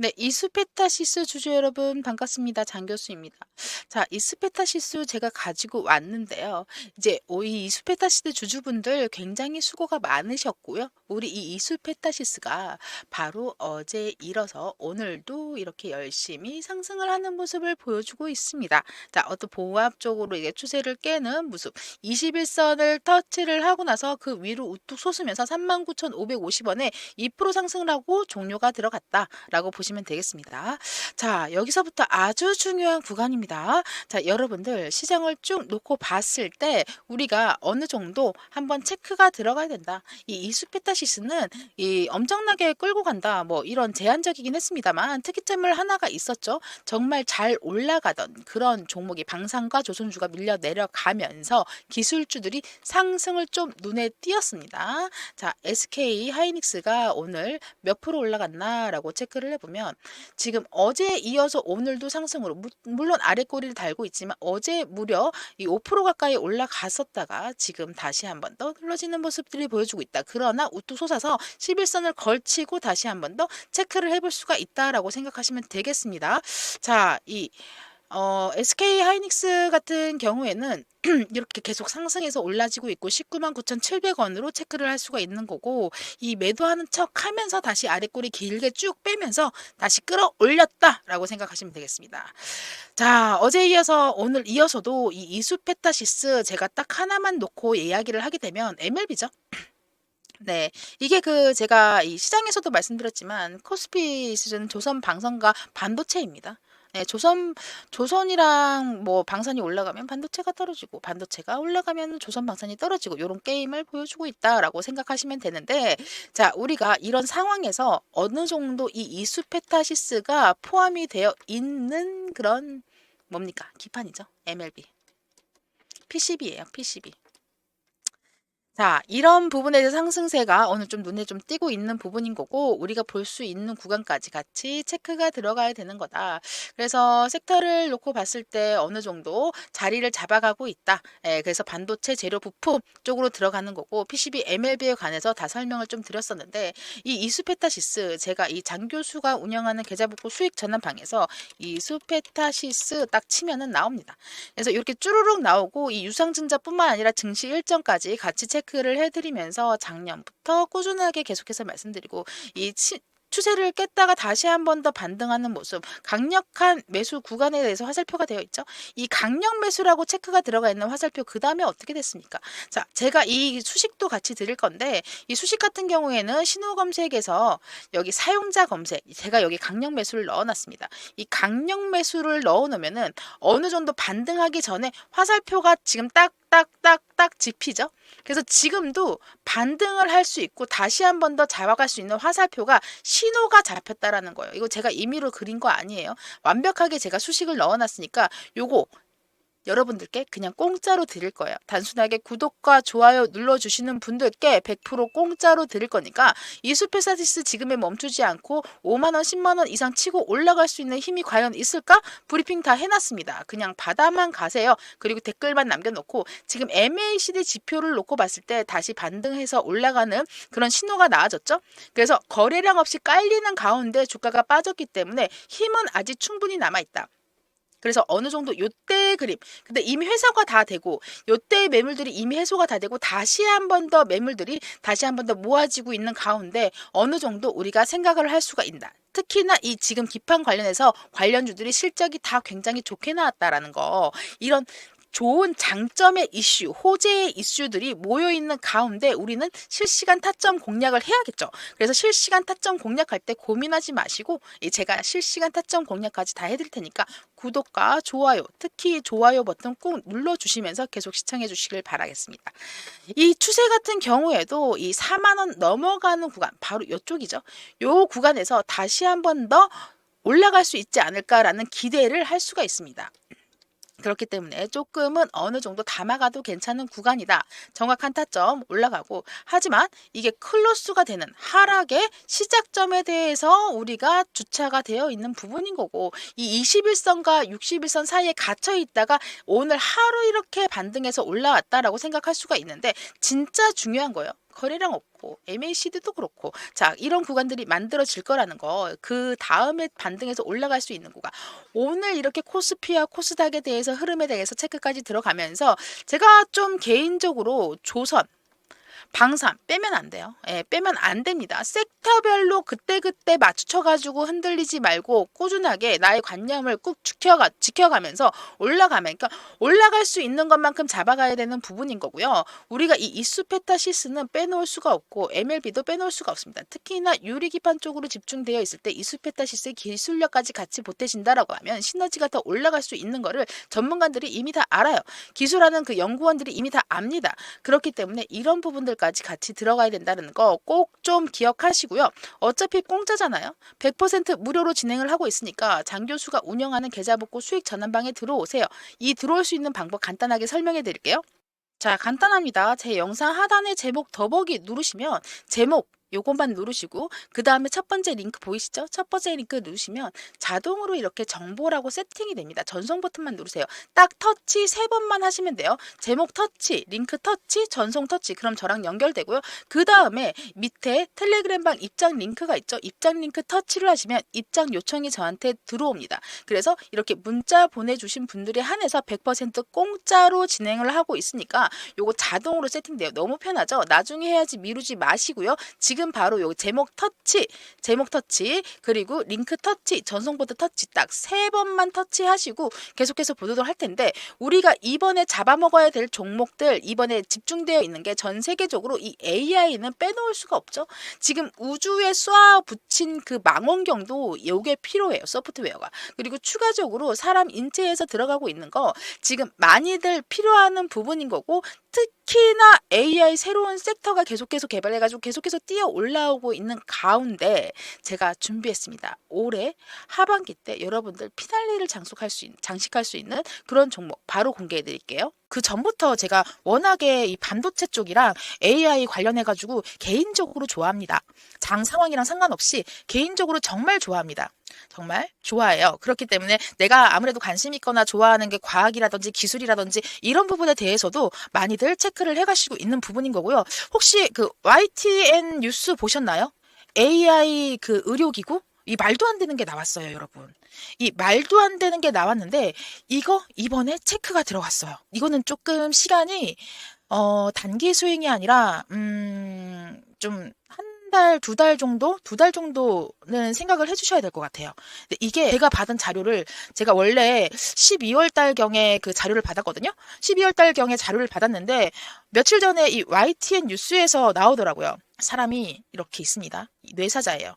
네, 이스페타시스 주주 여러분 반갑습니다. 장 교수입니다. 자, 이스페타시스 제가 가지고 왔는데요. 이제 오- 이 이스페타시스 주주분들 굉장히 수고가 많으셨고요. 우리 이 이스페타시스가 바로 어제 일어서 오늘도 이렇게 열심히 상승을 하는 모습을 보여주고 있습니다. 자, 어떤 봉합적으로 이게 추세를 깨는 모습. 21선을 터치를 하고 나서 그 위로 우뚝 솟으면서 39,550원에 2% 상승을 하고 종료가 들어갔다라고 보시면 되겠습니다. 자, 여기서부터 아주 중요한 구간입니다. 자, 여러분들 시장을 쭉 놓고 봤을 때 우리가 어느 정도 한번 체크가 들어가야 된다. 이 이수페타시스는 이 엄청나게 끌고 간다. 뭐 이런 제한적이긴 했습니다만 특이점을 하나가 있었죠. 정말 잘 올라가던 그런 종목이 방산과 조선주가 밀려 내려가면서 기술주들이 상승을 좀 눈에 띄었습니다. 자, SK 하이닉스가 오늘 몇 프로 올라갔나라고 체크를 해보면 지금 어제 이어서 오늘도 상승으로 무- 물론 아래 꼬리를 달고 있지만 어제 무려 이 5% 가까이 올라갔었다가 지금 다시 한번 더 눌러지는 모습들이 보여주고 있다. 그러나 우뚝 솟아서 11선을 걸치고 다시 한번 더 체크를 해볼 수가 있다라고 생각하시면 되겠습니다. 자, 이 어, SK 하이닉스 같은 경우에는 이렇게 계속 상승해서 올라지고 있고 19만 9,700원으로 체크를 할 수가 있는 거고 이 매도하는 척 하면서 다시 아래꼬리 길게 쭉 빼면서 다시 끌어올렸다라고 생각하시면 되겠습니다. 자, 어제 이어서 오늘 이어서도 이 이수페타시스 제가 딱 하나만 놓고 이야기를 하게 되면 MLB죠. 네, 이게 그 제가 이 시장에서도 말씀드렸지만 코스피 시즌 조선 방산과 반도체입니다. 네, 조선 조선이랑 뭐 방산이 올라가면 반도체가 떨어지고 반도체가 올라가면 조선 방산이 떨어지고 이런 게임을 보여주고 있다라고 생각하시면 되는데 자, 우리가 이런 상황에서 어느 정도 이 이수페타시스가 포함이 되어 있는 그런 뭡니까? 기판이죠. MLB. PCB예요. PCB. 자, 이런 부분에 대해서 상승세가 오늘 좀 눈에 좀 띄고 있는 부분인 거고 우리가 볼 수 있는 구간까지 같이 체크가 들어가야 되는 거다. 그래서 섹터를 놓고 봤을 때 어느 정도 자리를 잡아가고 있다. 예, 그래서 반도체 재료 부품 쪽으로 들어가는 거고 PCB MLB에 관해서 다 설명을 좀 드렸었는데 이 이수페타시스 제가 이 장 교수가 운영하는 계좌복구 수익 전환 방에서 이수페타시스 딱 치면은 나옵니다. 그래서 이렇게 쭈루룩 나오고 이 유상증자뿐만 아니라 증시 일정까지 같이 체크 를 해드리면서 작년부터 꾸준하게 계속해서 말씀드리고 이 치, 추세를 깼다가 다시 한 번 더 반등하는 모습, 강력한 매수 구간에 대해서 화살표가 되어 있죠. 이 강력 매수라고 체크가 들어가 있는 화살표 그 다음에 어떻게 됐습니까? 자, 제가 이 수식도 같이 드릴 건데 이 수식 같은 경우에는 신호 검색에서 여기 사용자 검색, 제가 여기 강력 매수를 넣어놨습니다. 이 강력 매수를 넣어놓으면은 어느 정도 반등하기 전에 화살표가 지금 딱 딱딱딱 집히죠. 그래서 지금도 반등을 할 수 있고 다시 한 번 더 잡아갈 수 있는 화살표가 신호가 잡혔다라는 거예요. 이거 제가 임의로 그린 거 아니에요. 완벽하게 제가 수식을 넣어놨으니까 요거 여러분들께 그냥 공짜로 드릴 거예요. 단순하게 구독과 좋아요 눌러주시는 분들께 100% 공짜로 드릴 거니까 이수페사디스 지금에 멈추지 않고 5만원, 10만원 이상 치고 올라갈 수 있는 힘이 과연 있을까? 브리핑 다 해놨습니다. 그냥 받아만 가세요. 그리고 댓글만 남겨놓고 지금 MACD 지표를 놓고 봤을 때 다시 반등해서 올라가는 그런 신호가 나와졌죠. 그래서 거래량 없이 깔리는 가운데 주가가 빠졌기 때문에 힘은 아직 충분히 남아있다. 그래서 어느 정도 요때 그림. 근데 이미 회사가 다 되고 요때 매물들이 이미 해소가 다 되고 다시 한 번 더 매물들이 다시 한 번 더 모아지고 있는 가운데 어느 정도 우리가 생각을 할 수가 있다. 특히나 이 지금 기판 관련해서 관련주들이 실적이 다 굉장히 좋게 나왔다라는 거. 이런 좋은 장점의 이슈, 호재의 이슈들이 모여 있는 가운데 우리는 실시간 타점 공략을 해야겠죠. 그래서 실시간 타점 공략할 때 고민하지 마시고 이 제가 실시간 타점 공략까지 다 해드릴 테니까 구독과 좋아요, 특히 좋아요 버튼 꼭 눌러주시면서 계속 시청해 주시길 바라겠습니다. 이 추세 같은 경우에도 이 4만 원 넘어가는 구간 바로 이쪽이죠. 요 구간에서 다시 한 번 더 올라갈 수 있지 않을까라는 기대를 할 수가 있습니다. 그렇기 때문에 조금은 어느 정도 담아가도 괜찮은 구간이다. 정확한 타점 올라가고 하지만 이게 클로스가 되는 하락의 시작점에 대해서 우리가 주차가 되어 있는 부분인 거고 이 21선과 61선 사이에 갇혀 있다가 오늘 하루 이렇게 반등해서 올라왔다라고 생각할 수가 있는데 진짜 중요한 거예요. 거래량 없고 MACD도 그렇고 자 이런 구간들이 만들어질 거라는 거 그 다음에 반등해서 올라갈 수 있는 구간. 오늘 이렇게 코스피와 코스닥에 대해서 흐름에 대해서 체크까지 들어가면서 제가 좀 개인적으로 조선 방산 빼면 안 돼요. 예, 빼면 안 됩니다. 섹터별로 그때그때 맞춰가지고 흔들리지 말고 꾸준하게 나의 관념을 꾹 지켜가, 지켜가면서 올라가면, 그러니까 올라갈 수 있는 것만큼 잡아가야 되는 부분인 거고요. 우리가 이 이수페타시스는 빼놓을 수가 없고 MLB도 빼놓을 수가 없습니다. 특히나 유리기판 쪽으로 집중되어 있을 때 이수페타시스의 기술력까지 같이 보태진다라고 하면 시너지가 더 올라갈 수 있는 거를 전문가들이 이미 다 알아요. 기술하는 그 연구원들이 이미 다 압니다. 그렇기 때문에 이런 부분들 까지 같이 들어가야 된다는 거 꼭 좀 기억하시고요. 어차피 공짜잖아요. 100% 무료로 진행을 하고 있으니까 장 교수가 운영하는 계좌 복구 수익 전환방에 들어오세요. 이 들어올 수 있는 방법 간단하게 설명해 드릴게요. 자, 간단합니다. 제 영상 하단에 제목 더보기 누르시면 제목 요것만 누르시고 그 다음에 첫 번째 링크 보이시죠? 첫 번째 링크 누르시면 자동으로 이렇게 정보라고 세팅이 됩니다. 전송 버튼만 누르세요. 딱 터치 세 번만 하시면 돼요. 제목 터치, 링크 터치, 전송 터치. 그럼 저랑 연결되고요. 그 다음에 밑에 텔레그램방 입장 링크가 있죠. 입장 링크 터치를 하시면 입장 요청이 저한테 들어옵니다. 그래서 이렇게 문자 보내주신 분들에 한해서 100% 공짜로 진행을 하고 있으니까 요거 자동으로 세팅돼요. 너무 편하죠? 나중에 해야지 미루지 마시고요. 지금 바로 요 제목 터치, 제목 터치, 그리고 링크 터치, 전송보드 터치 딱 세 번만 터치하시고 계속해서 보도록 할 텐데 우리가 이번에 잡아먹어야 될 종목들 이번에 집중되어 있는 게 전 세계적으로 이 AI는 빼놓을 수가 없죠. 지금 우주에 쏘아 붙인 그 망원경도 요게 필요해요. 소프트웨어가. 그리고 추가적으로 사람 인체에서 들어가고 있는 거 지금 많이들 필요하는 부분인 거고 특히 나 AI 새로운 섹터가 계속해서 개발해가지고 계속해서 뛰어 올라오고 있는 가운데 제가 준비했습니다. 올해 하반기 때 여러분들 피날레를 장식할 수, 있, 장식할 수 있는 그런 종목 바로 공개해 드릴게요. 그 전부터 제가 워낙에 이 반도체 쪽이랑 AI 관련해가지고 개인적으로 좋아합니다. 장 상황이랑 상관없이 개인적으로 정말 좋아합니다. 정말 좋아해요. 그렇기 때문에 내가 아무래도 관심 있거나 좋아하는 게 과학이라든지 기술이라든지 이런 부분에 대해서도 많이들 체크를 해가시고 있는 부분인 거고요. 혹시 그 YTN 뉴스 보셨나요? AI 그 의료기구? 이 말도 안 되는 게 나왔어요, 여러분. 이 말도 안 되는 게 나왔는데 이거 이번에 체크가 들어갔어요. 이거는 조금 시간이 어 단기 수행이 아니라 음좀 한 달, 두 달 정도? 두 달 정도는 생각을 해주셔야 될 것 같아요. 근데 이게 제가 받은 자료를, 제가 원래 12월 달경에 그 자료를 받았거든요? 12월 달경에 자료를 받았는데, 며칠 전에 이 YTN 뉴스에서 나오더라고요. 사람이 이렇게 있습니다. 뇌사자예요.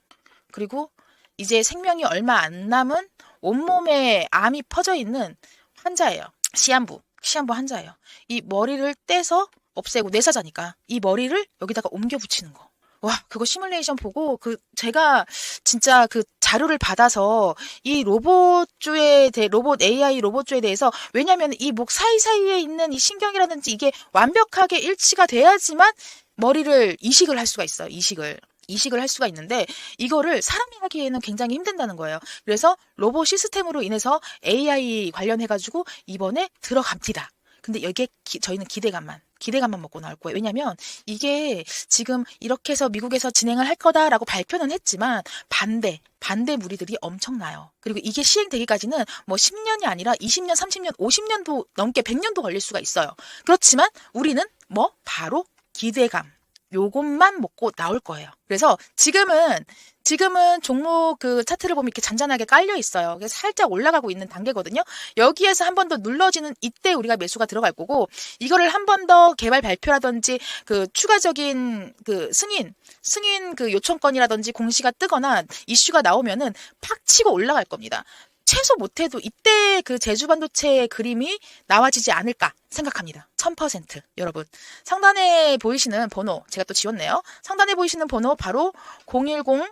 그리고 이제 생명이 얼마 안 남은 온몸에 암이 퍼져 있는 환자예요. 시한부, 시한부 환자예요. 이 머리를 떼서 없애고 뇌사자니까 이 머리를 여기다가 옮겨 붙이는 거. 와, 그거 시뮬레이션 보고 그 제가 진짜 그 자료를 받아서 이 로봇주에 대 로봇 AI 로봇주에 대해서 왜냐하면 이 목 사이사이에 있는 이 신경이라든지 이게 완벽하게 일치가 돼야지만 머리를 이식을 할 수가 있어요. 이식을. 이식을 할 수가 있는데 이거를 사람이 하기에는 굉장히 힘든다는 거예요. 그래서 로봇 시스템으로 인해서 AI 관련해 가지고 이번에 들어갑니다. 근데 여기에 기, 저희는 기대감만 기대감만 먹고 나올 거예요. 왜냐면 이게 지금 이렇게 해서 미국에서 진행을 할 거다라고 발표는 했지만 반대 반대 무리들이 엄청나요. 그리고 이게 시행되기까지는 뭐 10년이 아니라 20년, 30년, 50년도 넘게 100년도 걸릴 수가 있어요. 그렇지만 우리는 뭐 바로 기대감 요것만 먹고 나올 거예요. 그래서 지금은 지금은 종목 그 차트를 보면 이렇게 잔잔하게 깔려 있어요. 그래서 살짝 올라가고 있는 단계거든요. 여기에서 한 번 더 눌러지는 이때 우리가 매수가 들어갈 거고 이거를 한 번 더 개발 발표라든지 그 추가적인 그 승인 승인 그 요청권이라든지 공시가 뜨거나 이슈가 나오면은 팍 치고 올라갈 겁니다. 최소 못해도 이때 그 제주 반도체의 그림이 나와지지 않을까 생각합니다. 1000% 여러분. 상단에 보이시는 번호 제가 또 지웠네요. 상단에 보이시는 번호 바로 010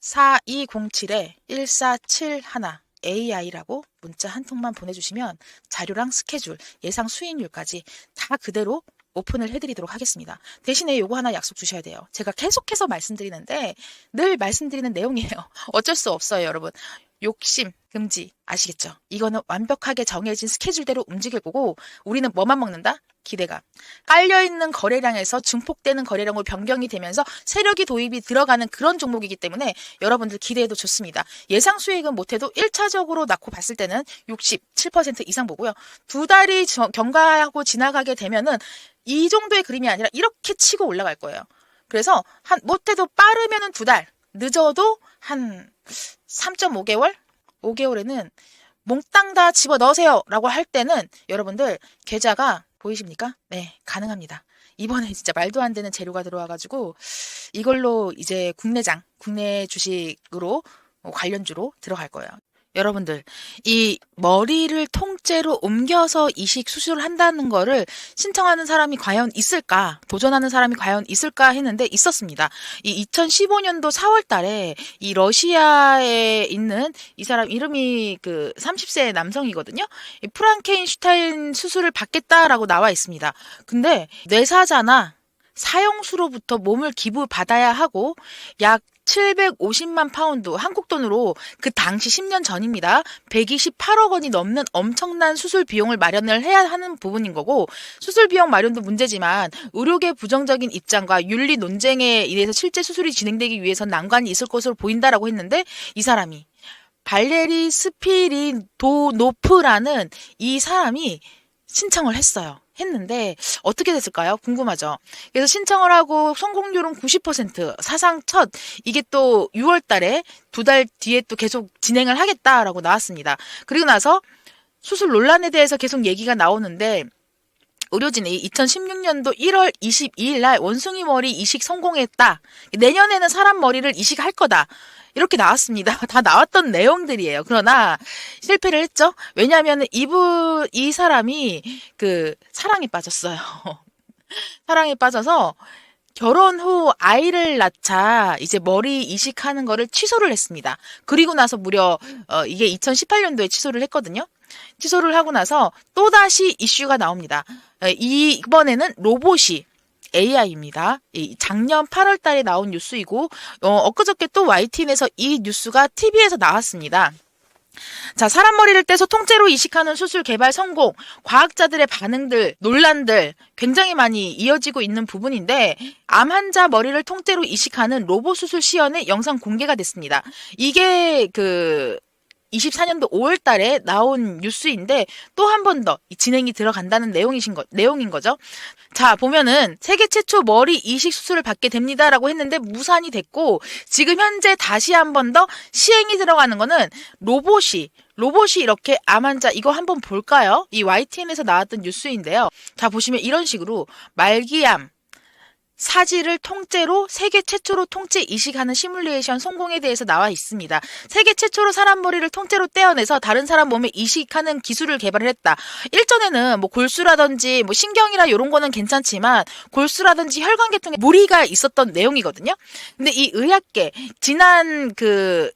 4207에 1471 AI라고 문자 한 통만 보내주시면 자료랑 스케줄, 예상 수익률까지 다 그대로 오픈을 해드리도록 하겠습니다. 대신에 요거 하나 약속 주셔야 돼요. 제가 계속해서 말씀드리는데 늘 말씀드리는 내용이에요. 어쩔 수 없어요, 여러분. 욕심, 금지. 아시겠죠? 이거는 완벽하게 정해진 스케줄대로 움직일 거고 우리는 뭐만 먹는다? 기대감. 깔려있는 거래량에서 증폭되는 거래량으로 변경이 되면서 세력이 도입이 들어가는 그런 종목이기 때문에 여러분들 기대해도 좋습니다. 예상 수익은 못해도 1차적으로 낳고 봤을 때는 67% 이상 보고요. 두 달이 저- 경과하고 지나가게 되면은 이 정도의 그림이 아니라 이렇게 치고 올라갈 거예요. 그래서 한 못해도 빠르면은 두 달, 늦어도 한 3.5개월? 5개월에는 몽땅 다 집어 넣으세요 라고 할 때는 여러분들 계좌가 보이십니까? 네, 가능합니다. 이번에 진짜 말도 안 되는 재료가 들어와가지고 이걸로 이제 국내장, 국내 주식으로 어, 관련주로 들어갈 거예요. 여러분들, 이 머리를 통째로 옮겨서 이식 수술을 한다는 거를 신청하는 사람이 과연 있을까? 도전하는 사람이 과연 있을까 했는데 있었습니다. 이 2015년도 4월 달에 이 러시아에 있는 이 사람 이름이 그 30세 남성이거든요. 이 프랑케인슈타인 수술을 받겠다라고 나와 있습니다. 근데 뇌사자나 사형수로부터 몸을 기부받아야 하고 약 750만 파운드 한국 돈으로 그 당시 10년 전입니다. 128억 원이 넘는 엄청난 수술 비용을 마련을 해야 하는 부분인 거고 수술 비용 마련도 문제지만 의료계 부정적인 입장과 윤리 논쟁에 의해서 실제 수술이 진행되기 위해선 난관이 있을 것으로 보인다라고 했는데 이 사람이 발레리 스피리도노프라는 이 사람이 신청을 했어요. 했는데 어떻게 됐을까요? 궁금하죠. 그래서 신청을 하고 성공률은 90% 사상 첫 이게 또 6월 달에 두 달 뒤에 또 계속 진행을 하겠다라고 나왔습니다. 그리고 나서 수술 논란에 대해서 계속 얘기가 나오는데 의료진이 2016년도 1월 22일 날 원숭이 머리 이식 성공했다. 내년에는 사람 머리를 이식할 거다. 이렇게 나왔습니다. 다 나왔던 내용들이에요. 그러나 실패를 했죠. 왜냐하면 이분 이 사람이 그 사랑에 빠졌어요. 사랑에 빠져서 결혼 후 아이를 낳자 이제 머리 이식하는 거를 취소를 했습니다. 그리고 나서 무려 어, 이게 2018년도에 취소를 했거든요. 취소를 하고 나서 또다시 이슈가 나옵니다. 어, 이번에는 로봇이 AI입니다. 작년 8월 달에 나온 뉴스이고 어, 엊그저께 또 YTN에서 이 뉴스가 TV에서 나왔습니다. 자, 사람 머리를 떼서 통째로 이식하는 수술 개발 성공, 과학자들의 반응들, 논란들 굉장히 많이 이어지고 있는 부분인데 암 환자 머리를 통째로 이식하는 로봇 수술 시연의 영상 공개가 됐습니다. 이게 그 24년도 5월 달에 나온 뉴스인데 또 한 번 더 진행이 들어간다는 내용이신 거, 내용인 거죠. 자, 보면은 세계 최초 머리 이식 수술을 받게 됩니다라고 했는데 무산이 됐고 지금 현재 다시 한 번 더 시행이 들어가는 거는 로봇이 로봇이 이렇게 암 환자 이거 한번 볼까요? 이 YTN에서 나왔던 뉴스인데요. 자, 보시면 이런 식으로 말기암 사지를 통째로 세계 최초로 통째 이식하는 시뮬레이션 성공에 대해서 나와 있습니다. 세계 최초로 사람 머리를 통째로 떼어내서 다른 사람 몸에 이식하는 기술을 개발을 했다. 일전에는 뭐 골수라든지 뭐 신경이나 이런 거는 괜찮지만 골수라든지 혈관 계통에 무리가 있었던 내용이거든요. 근데 이 의학계 지난 그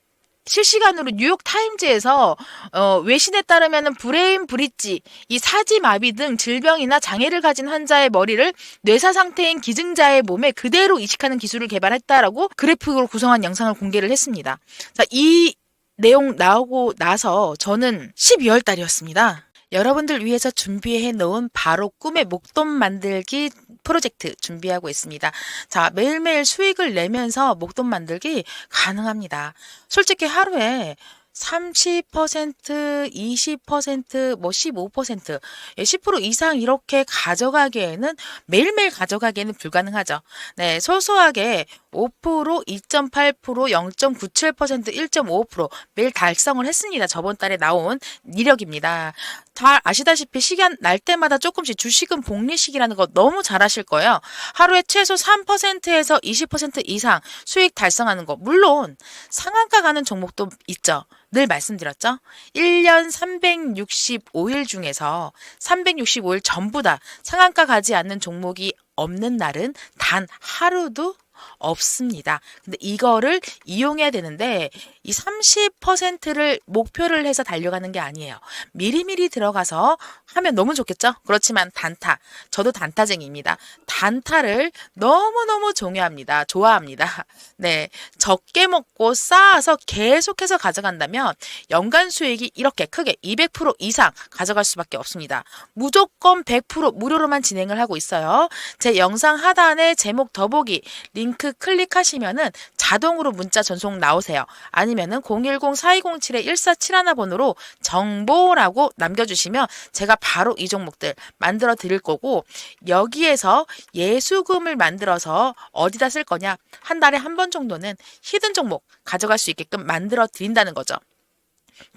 실시간으로 뉴욕 타임즈에서 어, 외신에 따르면 브레인 브릿지, 이 사지 마비 등 질병이나 장애를 가진 환자의 머리를 뇌사 상태인 기증자의 몸에 그대로 이식하는 기술을 개발했다라고 그래픽으로 구성한 영상을 공개를 했습니다. 자, 이 내용 나오고 나서 저는 12월 달이었습니다. 여러분들 위해서 준비해 놓은 바로 꿈의 목돈 만들기 프로젝트 준비하고 있습니다. 자, 매일매일 수익을 내면서 목돈 만들기 가능합니다. 솔직히 하루에 30%, 20%, 뭐 15%, 10% 이상 이렇게 가져가기에는 매일매일 가져가기에는 불가능하죠. 네, 소소하게 5%, 2.8%, 0.97%, 1.5% 매일 달성을 했습니다. 저번 달에 나온 이력입니다. 잘 아시다시피 시간 날 때마다 조금씩 주식은 복리식이라는 거 너무 잘 아실 거예요. 하루에 최소 3%에서 20% 이상 수익 달성하는 거. 물론 상한가 가는 종목도 있죠. 늘 말씀드렸죠? 1년 365일 중에서 365일 전부 다 상한가 가지 않는 종목이 없는 날은 단 하루도 없습니다. 근데 이거를 이용해야 되는데 이 30%를 목표를 해서 달려가는 게 아니에요. 미리미리 들어가서 하면 너무 좋겠죠? 그렇지만 단타. 저도 단타쟁이입니다. 단타를 너무너무 종요합니다. 좋아합니다. 네. 적게 먹고 쌓아서 계속해서 가져간다면 연간 수익이 이렇게 크게 200% 이상 가져갈 수밖에 없습니다. 무조건 100% 무료로만 진행을 하고 있어요. 제 영상 하단에 제목 더보기 링크 클릭하시면은 자동으로 문자 전송 나오세요. 아니면은 010-4207-1471 번호로 정보라고 남겨주시면 제가 바로 이 종목들 만들어 드릴 거고 여기에서 예수금을 만들어서 어디다 쓸 거냐 한 달에 한 번 정도는 히든 종목 가져갈 수 있게끔 만들어 드린다는 거죠.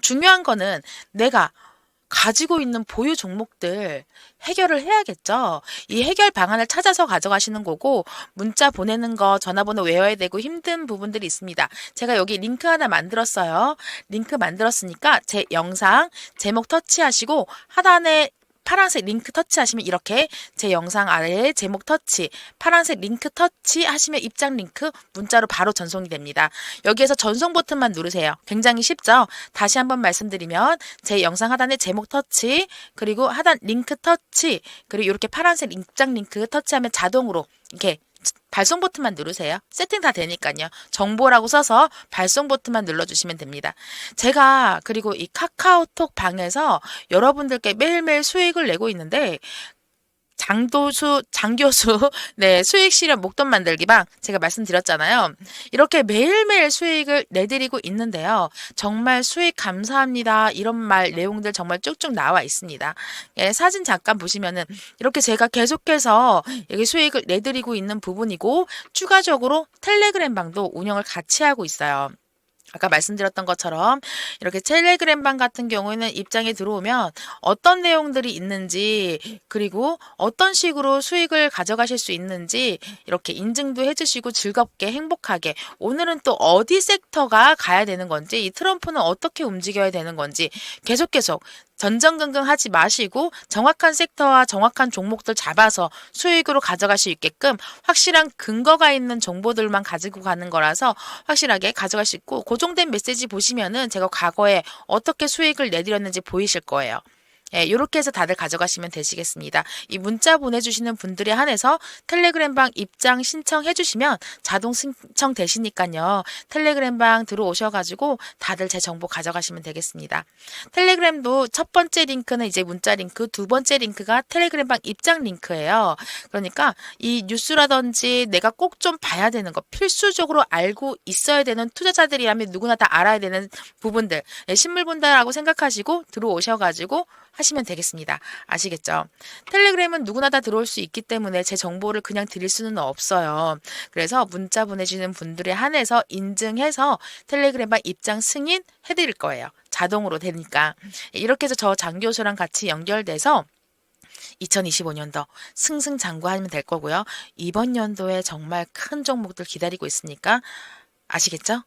중요한 거는 내가 가지고 있는 보유 종목들 해결을 해야겠죠. 이 해결 방안을 찾아서 가져가시는 거고 문자 보내는 거 전화번호 외워야 되고 힘든 부분들이 있습니다. 제가 여기 링크 하나 만들었어요. 링크 만들었으니까 제 영상 제목 터치하시고 하단에 파란색 링크 터치하시면 이렇게 제 영상 아래에 제목 터치, 파란색 링크 터치 하시면 입장 링크 문자로 바로 전송이 됩니다. 여기에서 전송 버튼만 누르세요. 굉장히 쉽죠? 다시 한번 말씀드리면 제 영상 하단에 제목 터치, 그리고 하단 링크 터치, 그리고 이렇게 파란색 입장 링크 터치하면 자동으로 이렇게 발송 버튼만 누르세요. 세팅 다 되니까요. 정보라고 써서 발송 버튼만 눌러주시면 됩니다. 제가 그리고 이 카카오톡 방에서 여러분들께 매일매일 수익을 내고 있는데 장도수, 장교수, 네, 수익 실현 목돈 만들기 방 제가 말씀드렸잖아요. 이렇게 매일매일 수익을 내드리고 있는데요. 정말 수익 감사합니다. 이런 말 내용들 정말 쭉쭉 나와 있습니다. 예, 사진 잠깐 보시면은 이렇게 제가 계속해서 여기 수익을 내드리고 있는 부분이고 추가적으로 텔레그램 방도 운영을 같이 하고 있어요. 아까 말씀드렸던 것처럼 이렇게 텔레그램 방 같은 경우에는 입장에 들어오면 어떤 내용들이 있는지 그리고 어떤 식으로 수익을 가져가실 수 있는지 이렇게 인증도 해주시고 즐겁게 행복하게 오늘은 또 어디 섹터가 가야 되는 건지 이 트럼프는 어떻게 움직여야 되는 건지 계속 계속 전전긍긍 하지 마시고 정확한 섹터와 정확한 종목들 잡아서 수익으로 가져갈 수 있게끔 확실한 근거가 있는 정보들만 가지고 가는 거라서 확실하게 가져갈 수 있고 고정된 메시지 보시면은 제가 과거에 어떻게 수익을 내드렸는지 보이실 거예요. 예, 이렇게 해서 다들 가져가시면 되시겠습니다. 이 문자 보내주시는 분들에 한해서 텔레그램방 입장 신청해 주시면 자동 신청 되시니까요. 텔레그램방 들어오셔가지고 다들 제 정보 가져가시면 되겠습니다. 텔레그램도 첫 번째 링크는 이제 문자 링크, 두 번째 링크가 텔레그램방 입장 링크예요. 그러니까 이 뉴스라든지 내가 꼭 좀 봐야 되는 거, 필수적으로 알고 있어야 되는 투자자들이라면 누구나 다 알아야 되는 부분들, 예, 신물 본다라고 생각하시고 들어오셔가지고 하시면 되겠습니다. 아시겠죠? 텔레그램은 누구나 다 들어올 수 있기 때문에 제 정보를 그냥 드릴 수는 없어요. 그래서 문자 보내주는 분들에 한해서 인증해서 텔레그램방 입장 승인 해드릴 거예요. 자동으로 되니까. 이렇게 해서 저 장 교수랑 같이 연결돼서 2025년도 승승장구하면 될 거고요. 이번 연도에 정말 큰 종목들 기다리고 있으니까 아시겠죠?